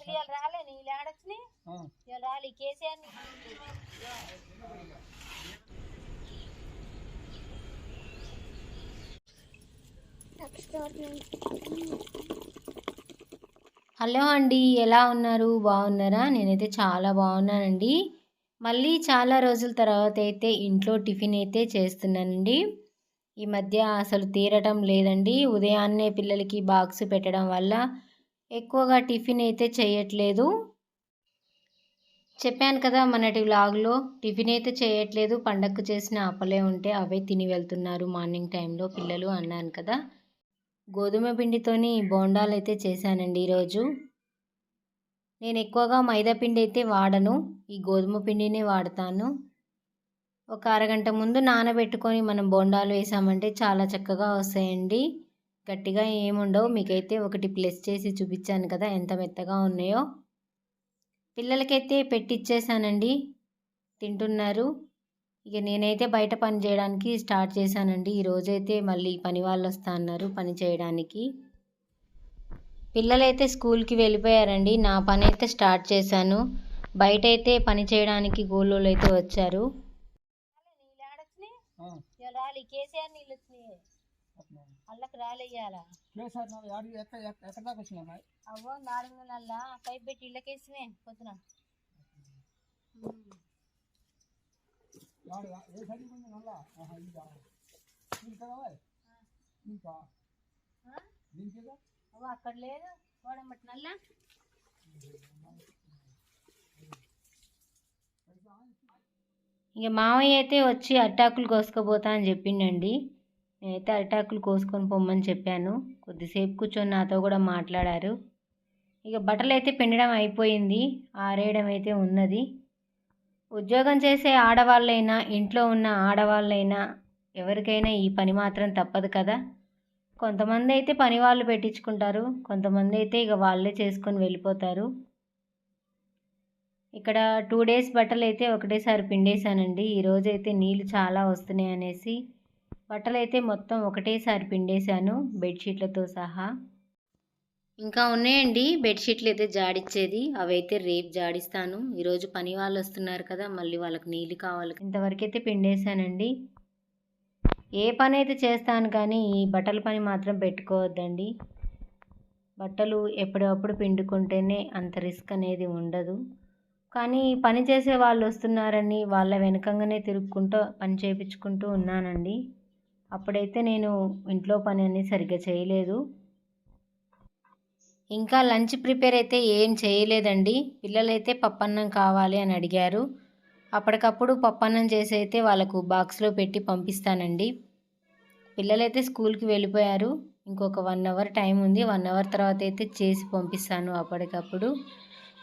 అసలు ఇవాళ రాలే నీళ్ళు ఆడొచ్చినాయి ఇవాళ రాలే కేసీఆర్ ని- హలో అండి ఎలా ఉన్నారు? బాగున్నారా? నేనైతే చాలా బాగున్నానండి. మళ్ళీ చాలా రోజుల తర్వాత అయితే ఇంట్లో టిఫిన్ అయితే చేస్తున్నానండి. ఈ మధ్య అసలు తీరటం లేదండి. ఉదయాన్నే పిల్లలకి బాక్స్ పెట్టడం వల్ల ఎక్కువగా టిఫిన్ అయితే చేయట్లేదు. చెప్పాను కదా మనటి వ్లాగ్లో టిఫిన్ అయితే చేయట్లేదు. పండగకు చేసిన అప్పలే ఉంటే అవే తిని వెళ్తున్నారు మార్నింగ్ టైంలో పిల్లలు అన్నాను కదా. గోధుమ పిండితోని బోండాలు అయితే చేశానండి ఈరోజు. నేను ఎక్కువగా మైదా పిండి అయితే వాడను. ఈ గోధుమ పిండినే వాడతాను. ఒక అరగంట ముందు నానబెట్టుకొని మనం బోండాలు వేసామంటే చాలా చక్కగా వస్తాయండి. గట్టిగా ఏముండవు. మీకైతే ఒకటి ప్లస్ చేసి చూపించాను కదా ఎంత మెత్తగా ఉన్నాయో. పిల్లలకైతే పెట్టిచ్చేసానండి. తింటున్నారు. ఇక నేనైతే బయట పని చేయడానికి స్టార్ట్ చేశానండి. ఈరోజైతే మళ్ళీ పని వాళ్ళు వస్తా అన్నారు పని చేయడానికి. పిల్లలైతే స్కూల్కి వెళ్ళిపోయారండి. నా పని అయితే స్టార్ట్ చేశాను. బయట అయితే పని చేయడానికి గోళోళ్ళు అయితే వచ్చారు అల్లకి రాలే ఇవాళ ఎక్కడ దాకా వచ్చినా అవ్వ నాలుగునల్లా పైప్ పెట్టి ఇళ్ళకేసినే పొద్దున. ఏ సైడ్ కొంచెం నల్లా ఇంకా ఇంకా ఇంకా ఆ? దీనికి? అవ్వ అక్కడ లేదు. గోడమ్మటి నల్లా ఇక మామయ్య అయితే వచ్చి అట్టాకులు కోసుకుపోతా అని చెప్పిండండి. నేనైతే అరిటాకులు కోసుకొని పొమ్మని చెప్పాను. కొద్దిసేపు కూర్చొని నాతో కూడా మాట్లాడారు. ఇక బట్టలు అయితే పిండడం అయిపోయింది. ఆరేయడం అయితే ఉన్నది. ఉద్యోగం చేసే ఆడవాళ్ళైనా ఇంట్లో ఉన్న ఆడవాళ్ళైనా ఎవరికైనా ఈ పని మాత్రం తప్పదు కదా. కొంతమంది అయితే పని వాళ్ళు పెట్టించుకుంటారు. కొంతమంది అయితే ఇక వాళ్ళే చేసుకొని వెళ్ళిపోతారు. ఇక్కడ టూ డేస్ బట్టలు అయితే ఒకటేసారి పిండేశానండి. ఈరోజైతే నీళ్ళు చాలా వస్తున్నాయి అనేసి బట్టలు అయితే మొత్తం ఒకటేసారి పిండేశాను బెడ్షీట్లతో సహా. ఇంకా ఉన్నాయండి బెడ్షీట్లు అయితే జాడిచ్చేది అవి అయితే రేపు జాడిస్తాను. ఈరోజు పని వాళ్ళు వస్తున్నారు కదా మళ్ళీ వాళ్ళకి నీళ్ళు కావాలి. ఇంతవరకు అయితే పిండేశానండి. ఏ పని అయితే చేస్తాను కానీ ఈ బట్టల పని మాత్రం పెట్టుకోవద్దండి. బట్టలు ఎప్పుడప్పుడు పిండుకుంటేనే అంత రిస్క్ అనేది ఉండదు. కానీ పని చేసే వాళ్ళు వస్తున్నారని వాళ్ళ వెనకంగానే తిరుక్కుంటూ పని చేయించుకుంటూ ఉన్నానండి. అప్పుడైతే నేను ఇంట్లో పని అన్నీ సరిగ్గా చేయలేదు. ఇంకా లంచ్ ప్రిపేర్ అయితే ఏం చేయలేదండి. పిల్లలైతే పప్పన్నం కావాలి అని అడిగారు. అప్పటికప్పుడు పప్పన్నం చేసి అయితే వాళ్ళకు బాక్స్లో పెట్టి పంపిస్తానండి. పిల్లలైతే స్కూల్కి వెళ్ళిపోయారు. ఇంకొక వన్ అవర్ టైం ఉంది. వన్ అవర్ తర్వాత అయితే చేసి పంపిస్తాను అప్పటికప్పుడు.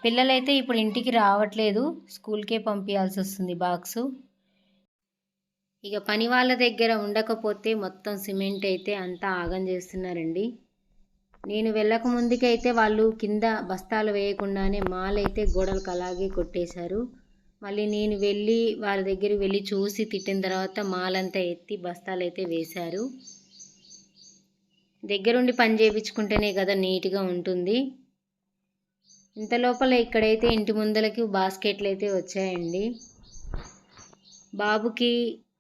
పిల్లలైతే ఇప్పుడు ఇంటికి రావట్లేదు. స్కూల్కే పంపించాల్సి వస్తుంది బాక్సు. ఇక పని వాళ్ళ దగ్గర ఉండకపోతే మొత్తం సిమెంట్ అయితే అంతా ఆగం చేస్తున్నారండి. నేను వెళ్ళక ముందుకైతే వాళ్ళు కింద బస్తాలు వేయకుండానే మాల్ అయితే గోడలకు అలాగే కొట్టేశారు. మళ్ళీ నేను వెళ్ళి వాళ్ళ దగ్గర వెళ్ళి చూసి తిట్టిన తర్వాత మాల్ అంతా ఎత్తి బస్తాలు అయితే వేశారు. దగ్గరుండి పని చేయించుకుంటేనే కదా నీట్గా ఉంటుంది. ఇంత లోపల ఇక్కడైతే ఇంటి ముందలకి బాస్కెట్లు అయితే వచ్చాయండి. బాబుకి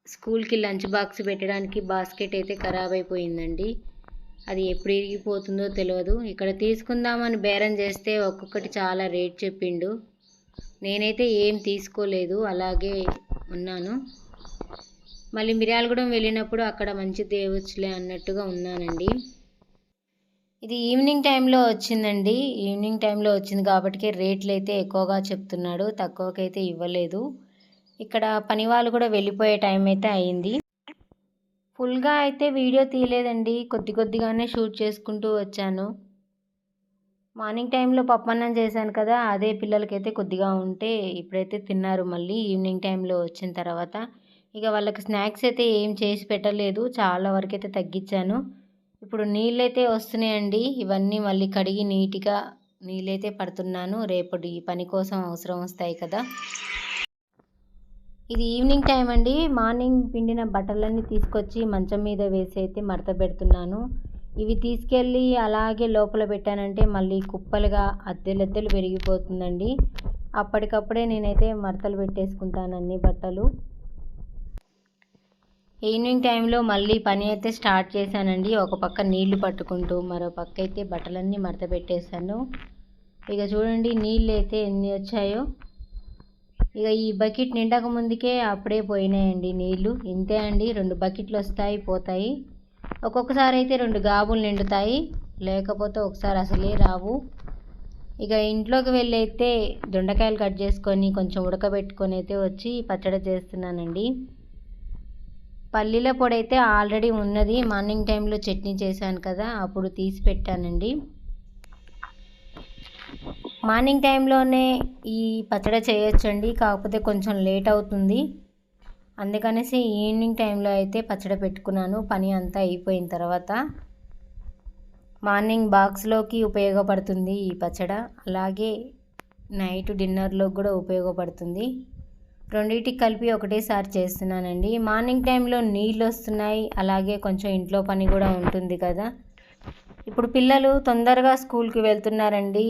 స్కూల్కి లంచ్ బాక్స్ పెట్టడానికి బాస్కెట్ అయితే ఖరాబ్ అయిపోయిందండి. అది ఎప్పుడు ఇరిగిపోతుందో తెలియదు ఇక్కడ తీసుకుందామని బేరం చేస్తే ఒక్కొక్కటి చాలా రేట్ చెప్పిండు. నేనైతే ఏం తీసుకోలేదు అలాగే ఉన్నాను. మళ్ళీ మిర్యాలగూడెం వెళ్ళినప్పుడు అక్కడ మంచి దేవుచ్చులే అన్నట్టుగా ఉన్నానండి. ఇది ఈవినింగ్ టైంలో వచ్చిందండి. ఈవినింగ్ టైంలో వచ్చింది కాబట్టి రేట్లు అయితే ఎక్కువగా చెప్తున్నాడు. తక్కువకైతే ఇవ్వలేదు. ఇక్కడ పని వాళ్ళు కూడా వెళ్ళిపోయే టైం అయితే అయింది. ఫుల్గా అయితే వీడియో తీయలేదండి. కొద్ది కొద్దిగానే షూట్ చేసుకుంటూ వచ్చాను. మార్నింగ్ టైంలో పప్పన్నం చేశాను కదా అదే పిల్లలకైతే కొద్దిగా ఉంటే ఇప్పుడైతే తిన్నారు. మళ్ళీ ఈవినింగ్ టైంలో వచ్చిన తర్వాత ఇక వాళ్ళకి స్నాక్స్ అయితే ఏం చేసి పెట్టలేదు. చాలా వరకు అయితే తగ్గించాను. ఇప్పుడు నీళ్ళైతే వస్తున్నాయండి. ఇవన్నీ మళ్ళీ కడిగి నీట్గా నీళ్ళైతే పడుతున్నాను. రేపటి పని కోసం అవసరం వస్తాయి కదా. ఇది ఈవినింగ్ టైం అండి. మార్నింగ్ పిండిన బట్టలన్నీ తీసుకొచ్చి మంచం మీద వేసి అయితే మడత పెడుతున్నాను. ఇవి తీసుకెళ్ళి అలాగే లోపల పెట్టానంటే మళ్ళీ కుప్పలుగా అద్దెలద్దెలు పెరిగిపోతుందండి అప్పటికప్పుడే నేనైతే మడతలు పెట్టేసుకుంటాను అన్ని బట్టలు. ఈవినింగ్ టైంలో మళ్ళీ పని అయితే స్టార్ట్ చేశానండి. ఒక పక్క నీళ్ళు పట్టుకుంటూ మరో పక్క అయితే బట్టలన్నీ మడత పెట్టేశాను. ఇక చూడండి నీళ్ళు అయితే ఎన్ని వచ్చాయో. ఇక ఈ బకెట్ నిండక ముందుకే అప్పుడే పోయినాయండి నీళ్ళు ఇంతే అండి రెండు బకెట్లు వస్తాయి పోతాయి. ఒక్కొక్కసారి అయితే రెండు గాబులు నిండుతాయి లేకపోతే ఒకసారి అసలే రావు. ఇక ఇంట్లోకి వెళ్ళైతే దొండకాయలు కట్ చేసుకొని కొంచెం ఉడకబెట్టుకొని అయితే వచ్చి పచ్చడి చేస్తున్నానండి. పల్లీల పొడి అయితే ఆల్రెడీ ఉన్నది. మార్నింగ్ టైంలో చట్నీ చేశాను కదా అప్పుడు తీసి పెట్టానండి. మార్నింగ్ టైంలోనే ఈ పచ్చడి చేయొచ్చండి కాకపోతే కొంచెం లేట్ అవుతుంది. అందుకనేసి ఈవినింగ్ టైంలో అయితే పచ్చడి పెట్టుకున్నాను పని అంతా అయిపోయిన తర్వాత. మార్నింగ్ బాక్స్లోకి ఉపయోగపడుతుంది ఈ పచ్చడ అలాగే నైట్ డిన్నర్లో కూడా ఉపయోగపడుతుంది. రెండింటికి కలిపి ఒకటేసారి చేస్తున్నానండి. మార్నింగ్ టైంలో నీళ్ళు వస్తున్నాయి అలాగే కొంచెం ఇంట్లో పని కూడా ఉంటుంది కదా. ఇప్పుడు పిల్లలు తొందరగా స్కూల్కి వెళ్తున్నారండి.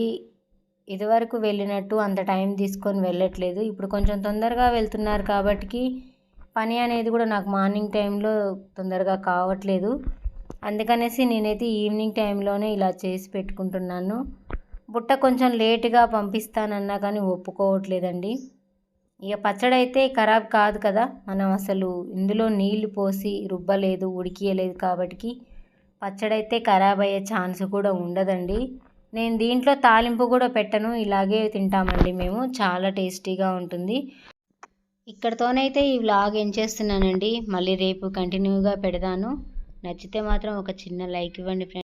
ఇదివరకు వెళ్ళినట్టు అంత టైం తీసుకొని వెళ్ళట్లేదు. ఇప్పుడు కొంచెం తొందరగా వెళ్తున్నారు కాబట్టి పని అనేది కూడా నాకు మార్నింగ్ టైంలో తొందరగా కావట్లేదు. అందుకనేసి నేనైతే ఈవినింగ్ టైంలోనే ఇలా చేసి పెట్టుకుంటున్నాను. బుట్ట కొంచెం లేటుగా పంపిస్తానన్నా కానీ ఒప్పుకోవట్లేదండి. ఇక పచ్చడి అయితే ఖరాబ్ కాదు కదా మనం అసలు ఇందులో నీళ్ళు పోసి రుబ్బలేదు ఉడికియలేదు కాబట్టి పచ్చడి అయితే ఖరాబ్ అయ్యే ఛాన్స్ కూడా ఉండదండి. నేను దీంట్లో తాలింపు కూడా పెట్టను ఇలాగే తింటామండి మేము. చాలా టేస్టీగా ఉంటుంది. ఇక్కడతోనైతే ఈ వ్లాగ్ ఏం చేస్తున్నానండి మళ్ళీ రేపు కంటిన్యూగా పెడతాను. నచ్చితే మాత్రం ఒక చిన్న లైక్ ఇవ్వండి ఫ్రెండ్స్.